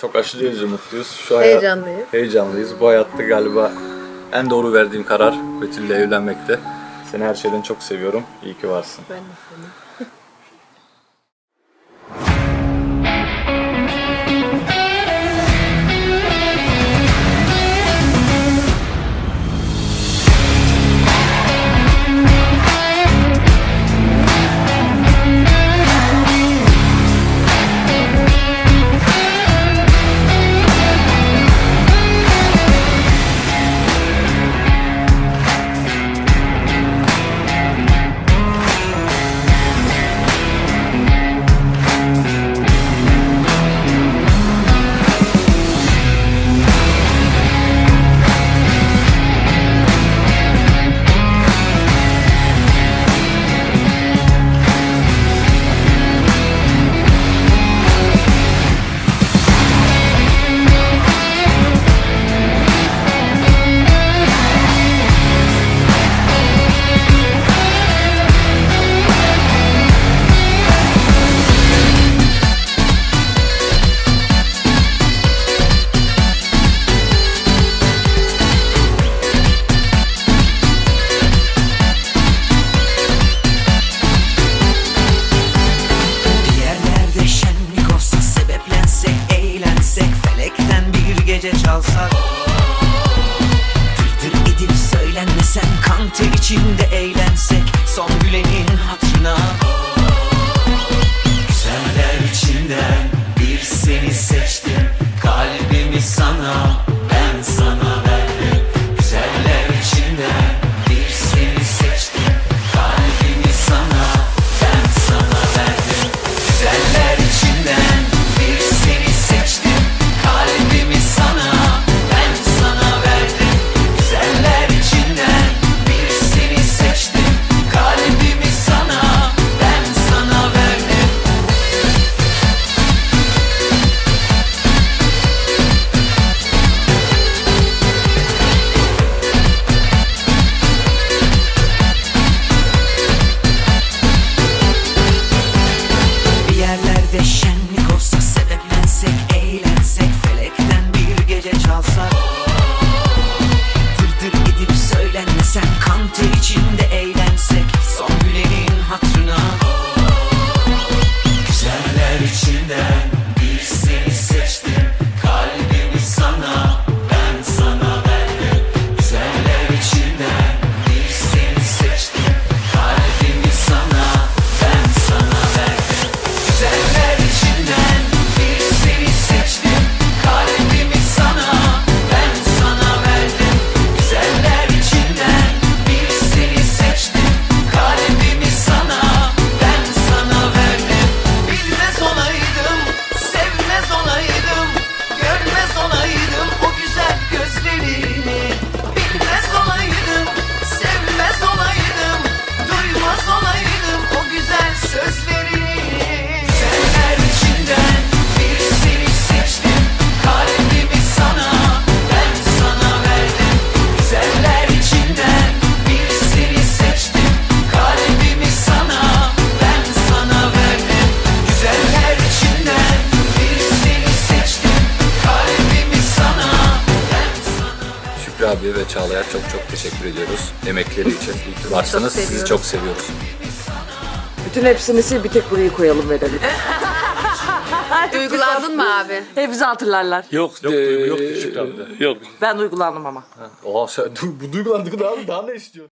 Çok aşırı derece mutluyuz. Şu hayat- Heyecanlıyız. Heyecanlıyız. Bu hayatta galiba en doğru verdiğim karar Betül'le evlenmekte. Seni her şeyden çok seviyorum. İyi ki varsın. Ben de seni. Gece çalsak Tır edip söylenmesen kan ter içinde eğlensek. Son gülenin hatırına condition sana Şükrü abi ve Çağla'ya çok çok teşekkür ediyoruz. Emekleri için. İyi ki varsınız. Sizi seviyoruz. çok seviyoruz. Bütün hepsini sil bir tek burayı koyalım verelim. Duygulandın mı abi? Hepsi hatırlarlar. Yok, Yok, eee, duygu yok Şükrü abi de. Yok. Ben duygulandım ama. Oha sen bu duygulandık daha, daha ne istiyorsun?